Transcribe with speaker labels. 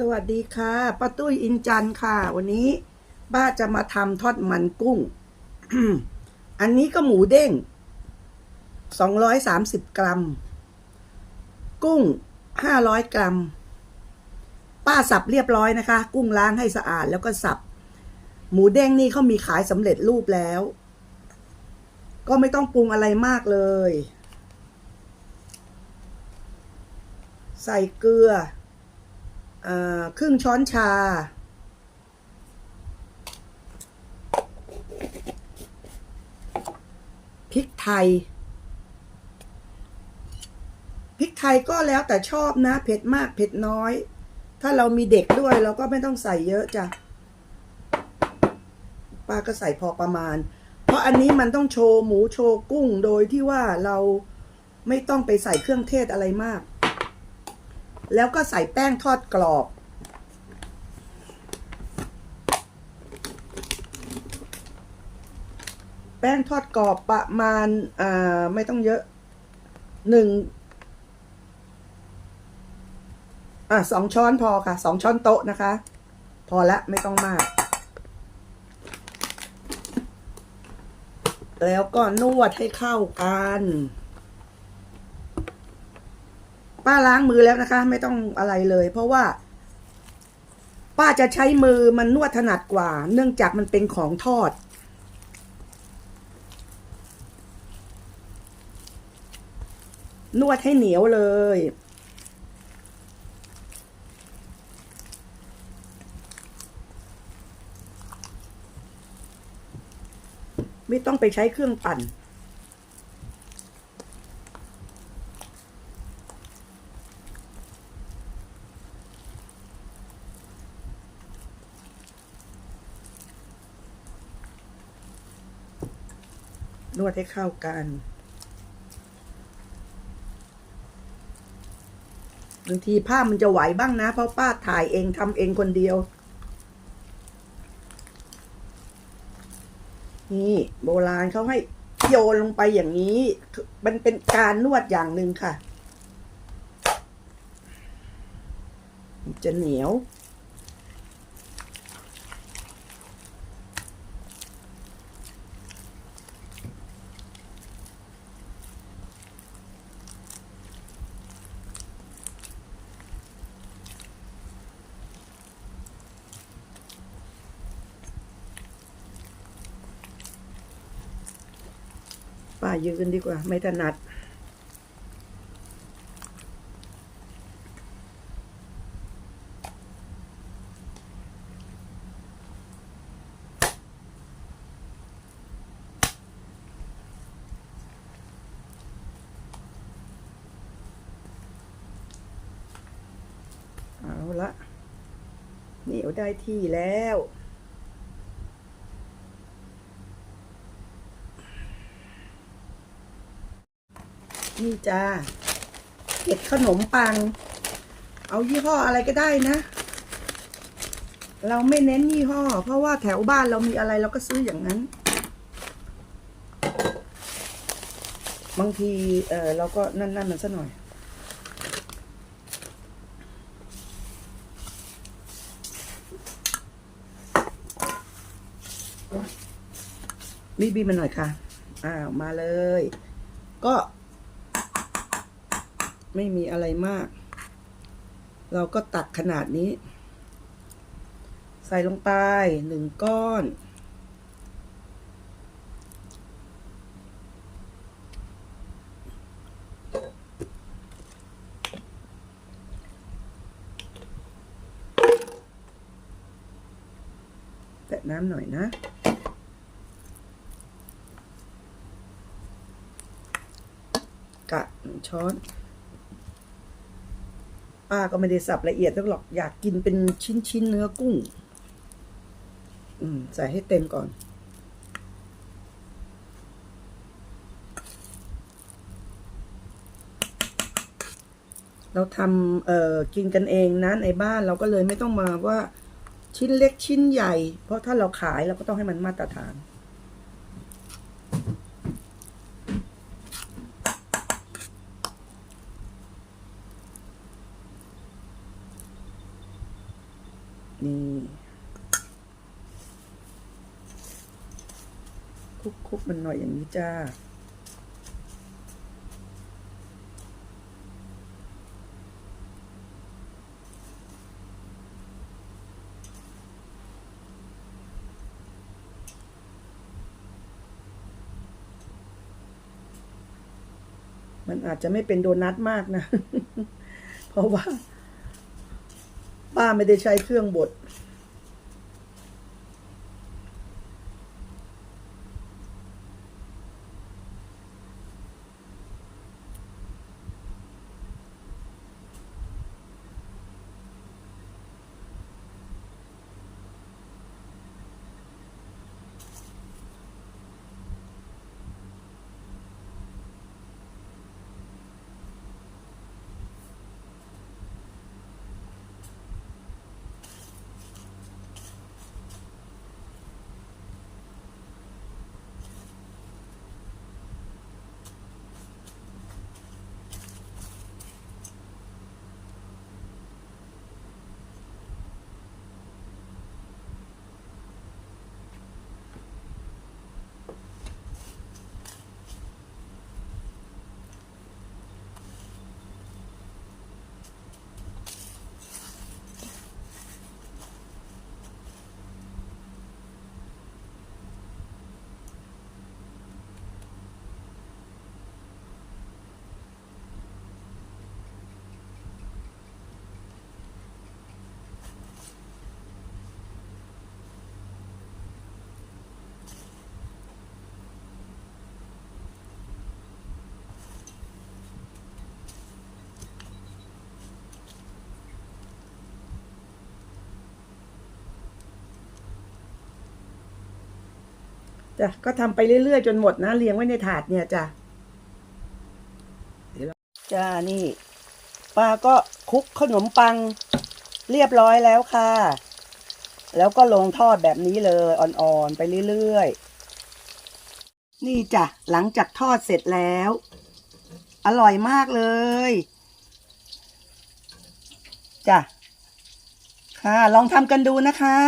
Speaker 1: สวัสดีค่ะป้าตุ้ยอินจันค่ะ วันนี้ป้าจะมาทำทอดมันกุ้ง อันนี้ก็หมูเด้ง230กรัม กุ้ง500กรัม ป้าสับเรียบร้อยนะคะ กุ้งล้างให้สะอาดแล้วก็สับ หมูเด้งนี่เขามีขายสำเร็จรูปแล้ว ก็ไม่ต้องปรุงอะไรมากเลย ใส่เกลือ ครึ่งช้อนชา พริกไทย พริกไทยก็แล้วแต่ชอบนะ เผ็ดมากเผ็ดน้อย ถ้าเรามีเด็กด้วยเราก็ไม่ต้องใส่เยอะจ้ะ ป้าก็ใส่พอประมาณ เพราะอันนี้มันต้องโชว์หมูโชว์กุ้งโดยที่ว่าเราไม่ต้องไปใส่เครื่องเทศอะไรมาก แล้วก็ใส่แป้งทอดกรอบ แป้งทอดกรอบประมาณอ่าไม่ต้องเยอะหนึ่งอะสองช้อนพอค่ะสองช้อนโต๊ะนะคะ พอละไม่ต้องมาก แล้วก็นวดให้เข้ากัน ป้าล้างมือแล้วนะคะ ไม่ต้องอะไรเลย เพราะว่า ป้าจะใช้มือมันนวดถนัดกว่า เนื่องจากมันเป็นของทอด นวดให้เหนียวเลยไม่ต้องไปใช้เครื่องปั่น นวดให้เข้ากันบางทีภาพมันจะไหวบ้างนะ เพราะป้าถ่ายเองทำเองคนเดียว นี่ โบราณเขาให้โยนลงไปอย่างนี้ มันเป็นการนวดอย่างหนึ่งค่ะ จะเหนียว ป้ายืนดีกว่า ไม่ถนัด เอาละเหนียวได้ที่แล้ว นี่จ้าเก็ดขนมปัง เอายี่ห้ออะไรก็ได้นะ เราไม่เน้นยี่ห้อ เพราะว่าแถวบ้านเรามีอะไรเราก็ซื้ออย่างนั้น บางทีเออเราก็นั่นนั่นมันซะหน่อย บีบีมันหน่อยค่ะ อ้าว มาเลย ก็ ไม่มีอะไรมาก เราก็ตักขนาดนี้ ใส่ลงไปหนึ่งก้อน แตะน้ำหน่อยนะกะหนึ่งช้อน ป้าก็ไม่ได้สับละเอียดหรอก อยากกินเป็นชิ้นๆเนื้อกุ้ง อืม ใส่ให้เต็มก่อน เราทำเอ่อกินกันเองนะในบ้านเราก็เลยไม่ต้องมาว่าชิ้นเล็กชิ้นใหญ่ เพราะถ้าเราขายเราก็ต้องให้มันมาตรฐาน นี่คลุกคุกมันหน่อยอย่างนี้จ้า มันอาจจะไม่เป็นโดนัทมากนะ เพราะว่า ป้าไม่ได้ใช้เครื่องบด จ้ะก็ทำไปเรื่อยๆ จนหมดนะเรียงไว้ในถาดเนี่ยจ้ะเดี๋ยวเราจ้านี่ป้าก็คลุกขนมปังเรียบร้อยแล้วค่ะ แล้วก็ลงทอดแบบนี้เลยอ่อนๆ ไปเรื่อยๆ นี่จ้ะหลังจากทอดเสร็จแล้ว อร่อยมากเลยจ้ะค่ะลองทำกันดูนะคะ